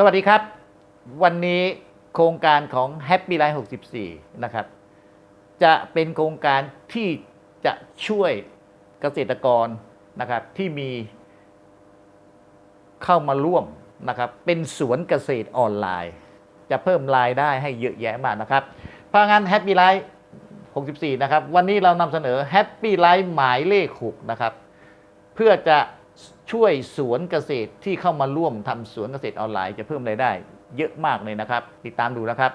สวัสดีครับ วันนี้โครงการของ Happy Life 64 นะครับ จะเป็นโครงการที่จะช่วยเกษตรกรนะครับที่มีเข้ามาร่วมนะครับเป็นสวนเกษตรออนไลน์ จะเพิ่มรายได้ให้เยอะแยะมากนะครับ เพราะงั้น Happy Life 64 นะครับ วันนี้เรานำเสนอ Happy Life หมายเลข 6 นะครับ เพื่อจะ ช่วยสวนเกษตรที่เข้ามาร่วมทำสวนเกษตรออนไลน์จะเพิ่มรายได้ เยอะมากเลยนะครับ ติดตามดูนะครับ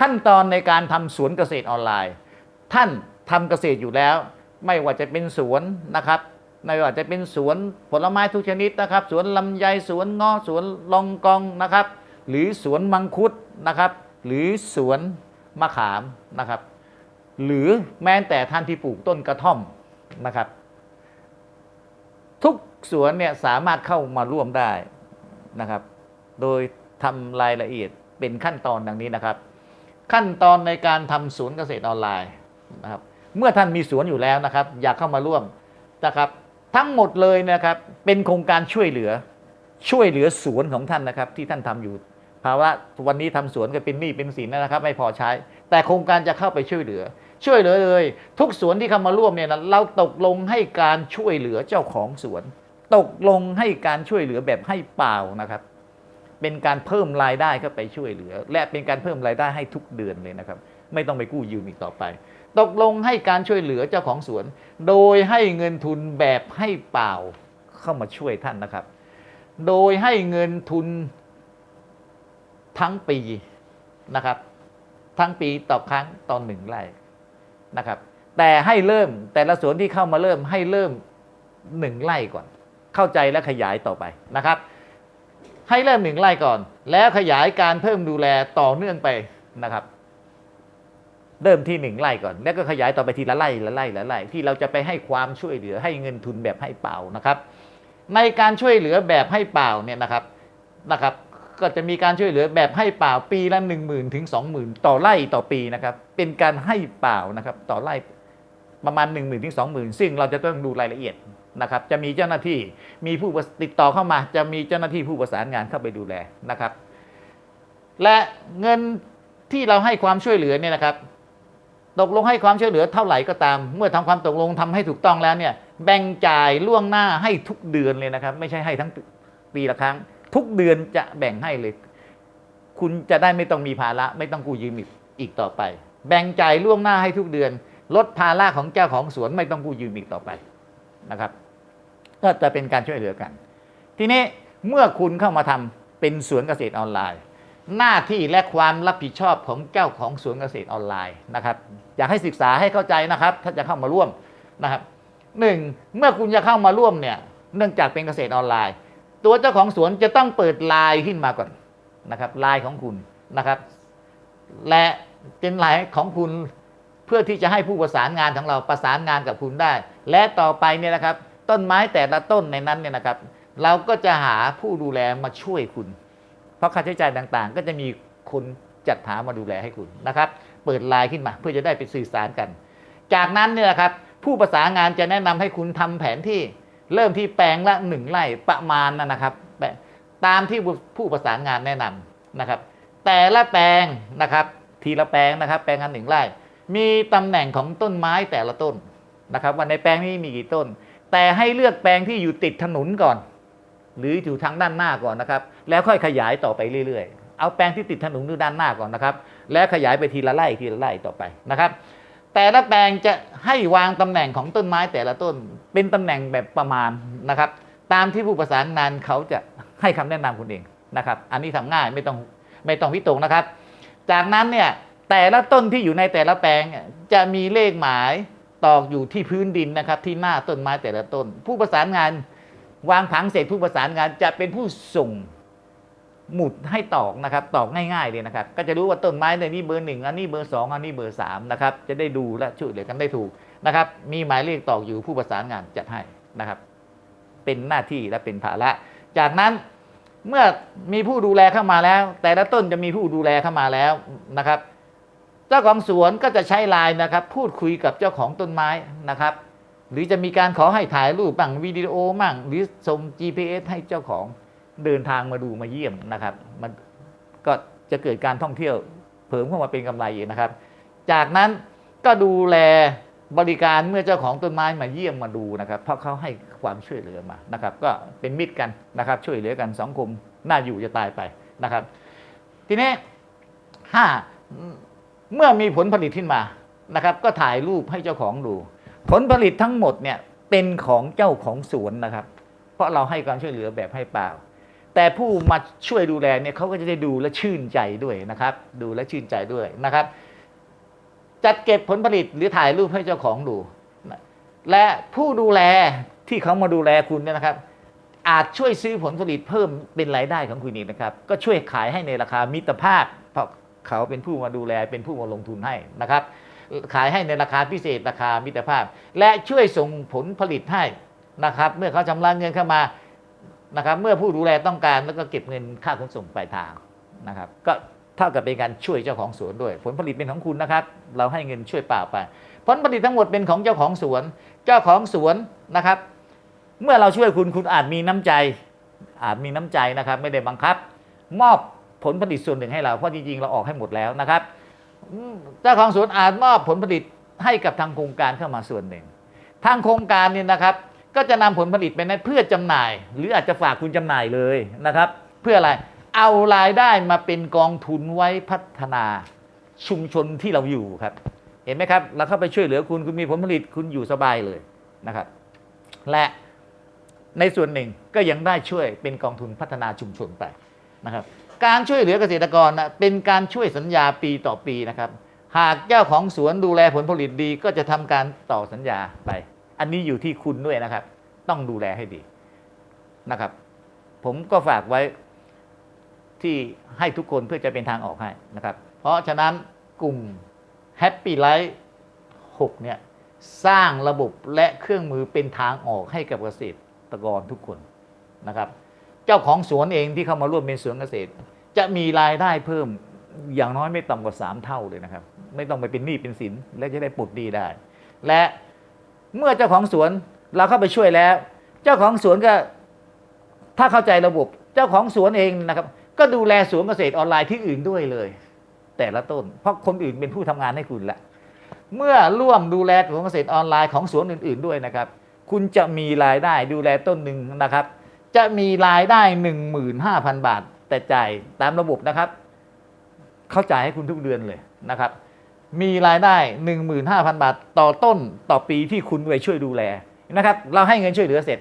ขั้นตอนในการทำสวนเกษตรออนไลน์ ท่านทำเกษตรอยู่แล้ว ไม่ว่าจะเป็นสวนนะครับไม่ว่าจะเป็นสวนผลไม้ทุกชนิดนะครับ สวนลำไยสวนงาะสวนลองกองนะครับ หรือสวนมังคุดนะครับ หรือสวนมะขามนะครับ หรือแม้แต่ท่านที่ปลูกต้นกระท่อมนะครับ ทุก สวนเนี่ยสามารถเข้ามาร่วมได้นะครับ โดยทำรายละเอียดเป็นขั้นตอนดังนี้นะครับ ขั้นตอนในการทำสวนเกษตรออนไลน์นะครับ เมื่อท่านมีสวนอยู่แล้วนะครับ อยากเข้ามาร่วมนะครับ ทั้งหมดเลยนะครับ เป็นโครงการช่วยเหลือช่วยเหลือสวนของท่านนะครับ ที่ท่านทำอยู่ภาวะวันนี้ทำสวนก็เป็นหนี้เป็นสินนะครับ ไม่พอใช้ แต่โครงการจะเข้าไปช่วยเหลือ ช่วยเหลือเลย ทุกสวนที่เข้ามาร่วมเนี่ยนะเราตกลงให้การช่วยเหลือเจ้าของสวน ตกลงให้การช่วยเหลือแบบให้เปล่านะครับ เป็นการเพิ่มรายได้เข้าไปช่วยเหลือ และเป็นการเพิ่มรายได้ให้ทุกเดือนเลยนะครับ ไม่ต้องไปกู้ยืมอีกต่อไป ตกลงให้การช่วยเหลือเจ้าของสวน โดยให้เงินทุนแบบให้เปล่าเข้ามาช่วยท่านนะครับ โดยให้เงินทุนทั้งปีนะครับ ทั้งปีต่อครั้งต่อหนึ่งไร่นะครับ แต่ให้เริ่มแต่ละสวนที่เข้ามาเริ่มให้เริ่มหนึ่งไร่ก่อน เข้าใจและขยายต่อไปนะครับ ให้เริ่มหนึ่งไร่ก่อน แล้วขยายการเพิ่มดูแลต่อเนื่องไปนะครับ เริ่มที่หนึ่งไร่ก่อน แล้วก็ขยายต่อไปทีละไร่ละไร่ละไร่ที่เราจะไปให้ความช่วยเหลือให้เงินทุนแบบให้เปล่านะครับ ในการช่วยเหลือแบบให้เปล่าเนี่ยนะครับนะครับ ก็จะมีการช่วยเหลือแบบให้เปล่าปีละ1 0,000ถึง20,000ต่อไร่ต่อปีนะครับ เป็นการให้เปล่านะครับ ต่อไร่ประมาณ 1 0,000ถึง20,000ซึ่งเราจะต้องดูรายละเอียด นะครับจะมีเจ้าหน้าที่มีผู้ติดต่อเข้ามา จะมีเจ้าหน้าที่ผู้ประสานงานเข้าไปดูแลนะครับ และเงินที่เราให้ความช่วยเหลือเนี่ยนะครับ ตกลงให้ความช่วยเหลือเท่าไหร่ก็ตาม เมื่อทำความตกลงทำให้ถูกต้องแล้วเนี่ยแบ่งจ่ายล่วงหน้าให้ทุกเดือนเลยนะครับ ไม่ใช่ให้ทั้งปีละครั้ง ทุกเดือนจะแบ่งให้เลย คุณจะได้ไม่ต้องมีภาระไม่ต้องกู้ยืมอีกอีกต่อไป แบ่งจ่ายล่วงหน้าให้ทุกเดือน ลดภาระของเจ้าของสวนไม่ต้องกู้ยืมอีกต่อไปนะครับ ก็จะเป็นการช่วยเหลือกัน ทีนี้เมื่อคุณเข้ามาทำเป็นสวนเกษตรออนไลน์ หน้าที่และความรับผิดชอบของเจ้าของสวนเกษตรออนไลน์นะครับ อยากให้ศึกษาให้เข้าใจนะครับ ถ้าจะเข้ามาร่วมนะครับหนึ่งเมื่อคุณจะเข้ามาร่วมเนี่ยเนื่องจากเป็นเกษตรออนไลน์ ตัวเจ้าของสวนจะต้องเปิดไลน์ขึ้นมาก่อนนะครับไลน์ของคุณนะครับ และเป็นไลน์ของคุณเพื่อที่จะให้ผู้ประสานงานของเราประสานงานกับคุณได้ และต่อไปเนี่ยนะครับ ต้นไม้แต่ละต้นในนั้นเนี่ยนะครับ เราก็จะหาผู้ดูแลมาช่วยคุณ เพราะค่าใช้จ่ายต่างๆ ก็จะมีคนจัดหามาดูแลให้คุณนะครับ เปิดไลน์ขึ้นมาเพื่อจะได้ไปสื่อสารกัน จากนั้นเนี่ยนะครับผู้ประสานงานจะแนะนำให้คุณทำแผนที่เริ่มที่แปลงละหนึ่งไร่ประมาณนะนะครับแปลตามที่ผู้ประสานงานแนะนำนะครับ แต่ละแปลงนะครับ ทีละแปลงนะครับ แปลงละหนึ่งไร่ มีตำแหน่งของต้นไม้แต่ละต้นนะครับว่าในแปลงนี้มีกี่ต้น แต่ให้เลือกแปลงที่อยู่ติดถนนก่อน หรืออยู่ทางด้านหน้าก่อนนะครับ แล้วค่อยขยายต่อไปเรื่อยๆ เอาแปลงที่ติดถนนหรือด้านหน้าก่อนนะครับ แล้วขยายไปทีละไร่ทีละไร่ต่อไปนะครับ แต่ละแปลงจะให้วางตำแหน่งของต้นไม้แต่ละต้น เป็นตำแหน่งแบบประมาณนะครับ ตามที่ผู้ประสานงานเขาจะให้คำแนะนำคุณเองนะครับ อันนี้ทำง่ายไม่ต้องไม่ต้องวิตกนะครับ จากนั้นเนี่ยแต่ละต้นที่อยู่ในแต่ละแปลงจะมีเลขหมาย ตอกอยู่ที่พื้นดินนะครับ ที่หน้าต้นไม้แต่ละต้น ผู้ประสานงานวางผังเสร็จผู้ประสานงานจะเป็นผู้ส่งหมุดให้ตอกนะครับ ตอกง่ายๆเลยนะครับ ก็จะรู้ว่าต้นไม้ในนี้เบอร์หนึ่งอันนี้เบอร์สองอันนี้เบอร์สามนะครับ จะได้ดูและช่วยเหลือกันได้ถูกนะครับ มีหมายเลขตอกอยู่ผู้ประสานงานจัดให้นะครับ เป็นหน้าที่และเป็นภาระ จากนั้นเมื่อมีผู้ดูแลเข้ามาแล้ว แต่ละต้นจะมีผู้ดูแลเข้ามาแล้วนะครับ เจ้าของสวนก็จะใช้ไลน์นะครับ พูดคุยกับเจ้าของต้นไม้นะครับ หรือจะมีการขอให้ถ่ายรูปบ้างวิดีโอบ้างหรือส่ง GPS ให้เจ้าของเดินทางมาดูมาเยี่ยมนะครับ มันก็จะเกิดการท่องเที่ยวเพิ่มเข้ามาเป็นกำไรนะครับ จากนั้นก็ดูแลบริการเมื่อเจ้าของต้นไม้มาเยี่ยมมาดูนะครับ เพราะเขาให้ความช่วยเหลือมานะครับ ก็เป็นมิตรกันนะครับ ช่วยเหลือกันสังคมน่าอยู่จะตายไปนะครับ ทีนี้ห้า เมื่อมีผลผลิตขึ้นมานะครับ ก็ถ่ายรูปให้เจ้าของดู ผลผลิตทั้งหมดเนี่ยเป็นของเจ้าของสวนนะครับ เพราะเราให้ความช่วยเหลือแบบให้เปล่า แต่ผู้มาช่วยดูแลเนี่ยเขาก็จะได้ดูและชื่นใจด้วยนะครับ ดูและชื่นใจด้วยนะครับ จัดเก็บผลผลิตหรือถ่ายรูปให้เจ้าของดู และผู้ดูแลที่เขามาดูแลคุณเนี่ยนะครับ อาจช่วยซื้อผลผลิตเพิ่มเป็นรายได้ของคุณอีกนะครับ ก็ช่วยขายให้ในราคามิตรภาพเพราะ เขาเป็นผู้มาดูแลเป็นผู้มาลงทุนให้นะครับ ขายให้ในราคาพิเศษราคามิตรภาพ และช่วยส่งผลผลิตให้นะครับ เมื่อเขาชำระเงินเข้ามานะครับ เมื่อผู้ดูแลต้องการแล้วก็เก็บเงินค่าขนส่งปลายทางนะครับ ก็เท่ากับเป็นการช่วยเจ้าของสวนด้วย ผลผลิตเป็นของคุณนะครับ เราให้เงินช่วยเปล่าไปผลผลิตทั้งหมดเป็นของเจ้าของสวน เจ้าของสวนนะครับ เมื่อเราช่วยคุณคุณอาจมีน้ำใจ อาจมีน้ำใจนะครับ ไม่ได้บังคับ มอบ ผลผลิตส่วนหนึ่งให้เรา เพราะจริงๆ เราออกให้หมดแล้วนะครับเจ้าของสวนอาจมอบผลผลิตให้กับทางโครงการเข้ามาส่วนหนึ่ง ทางโครงการเนี่ยนะครับ ก็จะนำผลผลิตไปนั้นเพื่อจำหน่าย หรืออาจจะฝากคุณจำหน่ายเลยนะครับ เพื่ออะไรเอารายได้มาเป็นกองทุนไว้พัฒนาชุมชนที่เราอยู่ครับ เห็นไหมครับ เราเข้าไปช่วยเหลือคุณคุณมีผลผลิตคุณอยู่สบายเลยนะครับ และในส่วนหนึ่งก็ยังได้ช่วยเป็นกองทุนพัฒนาชุมชนไปนะครับ การช่วยเหลือเกษตรกรนะเป็นการช่วยสัญญาปีต่อปีนะครับ หากเจ้าของสวนดูแลผลผลิตดีก็จะทำการต่อสัญญาไป อันนี้อยู่ที่คุณด้วยนะครับ ต้องดูแลให้ดีนะครับ ผมก็ฝากไว้ที่ให้ทุกคนเพื่อจะเป็นทางออกให้นะครับ เพราะฉะนั้นกลุ่ม Happy Life 6เนี่ยสร้างระบบและเครื่องมือเป็นทางออกให้กับเกษตรกรทุกคนนะครับ เจ้าของสวนเองที่เข้ามาร่วมเป็นสวนเกษตร จะมีรายได้เพิ่มอย่างน้อยไม่ต่ำกว่า 3 เท่าเลยนะครับ ไม่ต้องไปเป็นหนี้เป็นสินและจะได้ปลดหนี้ได้ และเมื่อเจ้าของสวนเราเข้าไปช่วยแล้ว เจ้าของสวนก็ถ้าเข้าใจระบบเจ้าของสวนเองนะครับ ก็ดูแลสวนเกษตรออนไลน์ที่อื่นด้วยเลย แต่ละต้น เพราะคนอื่นเป็นผู้ทำงานให้คุณละเมื่อร่วมดูแลสวนเกษตรออนไลน์ของสวนอื่น ๆด้วยนะครับ คุณจะมีรายได้ดูแลต้นหนึ่งนะครับ จะมีรายได้ 15,000 บาท แต่จ่ายตามระบบนะครับ เขาจ่ายให้คุณทุกเดือนเลยนะครับ มีรายได้ 15,000 บาท ต่อต้นต่อปีที่คุณไปช่วยดูแลนะครับ เราให้เงินช่วยเหลือเสร็จ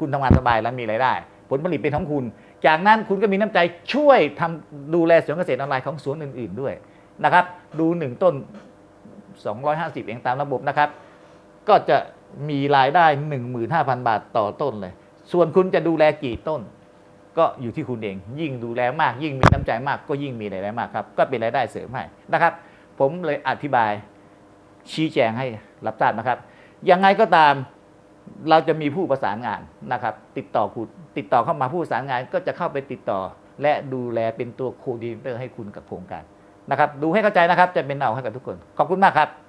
คุณทำงานสบายแล้วมีรายได้ ผลผลิตเป็นของคุณ จากนั้นคุณก็มีน้ำใจช่วยทำดูแลสวนเกษตรออนไลน์ของสวนอื่น ๆด้วยนะครับ ดูหนึ่งต้น 250 เองตามระบบนะครับ ก็จะมีรายได้ 15,000 บาทต่อต้นเลย ส่วนคุณจะดูแลกี่ต้น ก็อยู่ที่คุณเอง ยิ่งดูแลมาก ยิ่งมีน้ำใจมากก็ยิ่งมีรายได้มากครับ ก็เป็นรายได้เสริมให้นะครับ ผมเลยอธิบายชี้แจงให้รับทราบนะครับ ยังไงก็ตามเราจะมีผู้ประสานงานนะครับ ติดต่อคุณติดต่อเข้ามาผู้ประสานงานก็จะเข้าไปติดต่อ และดูแลเป็นตัวโคดีเนเตอร์ให้คุณกับโครงการนะครับ ดูให้เข้าใจนะครับจะเป็นเอาให้กับทุกคน ขอบคุณมากครับ